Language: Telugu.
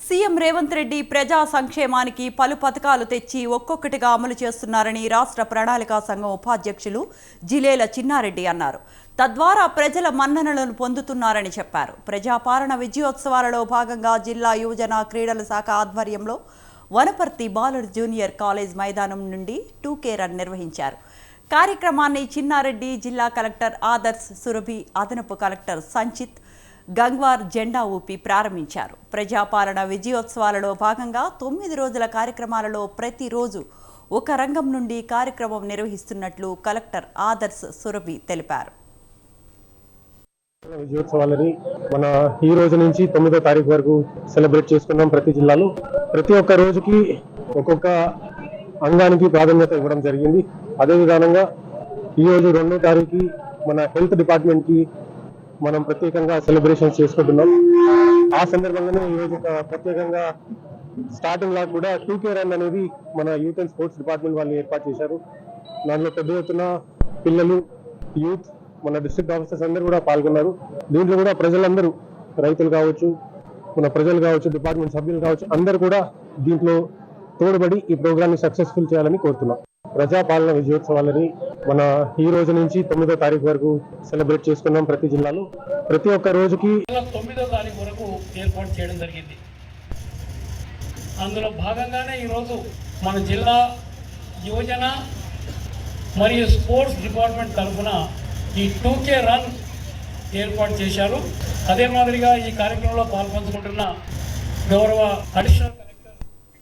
సీఎం రేవంత్ రెడ్డి ప్రజా సంక్షేమానికి పలు పథకాలు తెచ్చి ఒక్కొక్కటిగా అమలు చేస్తున్నారని రాష్ట్ర ప్రణాళికా సంఘం ఉపాధ్యక్షులు జిలేల చిన్నారెడ్డి అన్నారు. తద్వారా ప్రజల మన్ననలను పొందుతున్నారని చెప్పారు. ప్రజాపాలన విజయోత్సవాలలో భాగంగా జిల్లా యువజన క్రీడల శాఖ ఆధ్వర్యంలో వనపర్తి బాలర్ జూనియర్ కాలేజ్ మైదానం నుండి టూకే రన్ నిర్వహించారు. కార్యక్రమాన్ని చిన్నారెడ్డి జిల్లా కలెక్టర్ ఆదర్శ్ సురభి అదనపు కలెక్టర్ సంచిత్ గంగ్వార్ జెండా ఊపి ప్రారంభించారు. ప్రజాపాలన విజయోత్సవాలలో భాగంగా తొమ్మిది రోజుల కార్యక్రమాలలో ప్రతిరోజు ఒక రంగం నుండి కార్యక్రమం నిర్వహిస్తున్నట్లు కలెక్టర్ ఆదర్శ్ సురభి తెలిపారు. విజయోత్సవాలని మన ఈ రోజు నుంచి తొమ్మిదో తారీఖు వరకు సెలబ్రేట్ చేసుకున్నాం ప్రతి జిల్లాలో. ప్రతి ఒక్క రోజుకి ఒక్కొక్క అంగానికి ప్రాధాన్యత ఇవ్వడం జరిగింది. అదే విధానంగా ఈ రోజు రెండో తారీఖు మన హెల్త్ డిపార్ట్మెంట్కి మనం ప్రత్యేకంగా సెలబ్రేషన్ చేసుకుంటున్నాం. ఆ సందర్భంగానే ఈ రోజు ఒక ప్రత్యేకంగా స్టార్టింగ్ లా కూడా టూకే రన్ అనేది మన యూత్ అండ్ స్పోర్ట్స్ డిపార్ట్మెంట్ వాళ్ళు ఏర్పాటు చేశారు. దాంట్లో పెద్ద ఎత్తున పిల్లలు యూత్ మన డిస్ట్రిక్ట్ ఆఫీసర్స్ అందరూ కూడా పాల్గొన్నారు. దీంట్లో కూడా ప్రజలందరూ రైతులు కావచ్చు మన ప్రజలు కావచ్చు డిపార్ట్మెంట్ సభ్యులు కావచ్చు అందరూ కూడా దీంట్లో తోడుబడి ఈ ప్రోగ్రామ్ని సక్సెస్ఫుల్ చేయాలని కోరుతున్నాం. ప్రజాపాలన విజయోత్సవాలని మన ఈ రోజు నుంచి తొమ్మిదో తారీఖు వరకు సెలబ్రేట్ చేసుకున్నాం ప్రతి జిల్లాలో. ప్రతి ఒక్క రోజుకి తొమ్మిదో తారీఖు వరకు ఏర్పాటు చేయడం జరిగింది. అందులో భాగంగానే ఈరోజు మన జిల్లా యువజన మరియు స్పోర్ట్స్ డిపార్ట్మెంట్ తరఫున ఈ టూకే రన్ ఏర్పాటు చేశారు. అదే మాదిరిగా ఈ కార్యక్రమంలో పాల్పంచుకుంటున్న గౌరవ అడిషనల్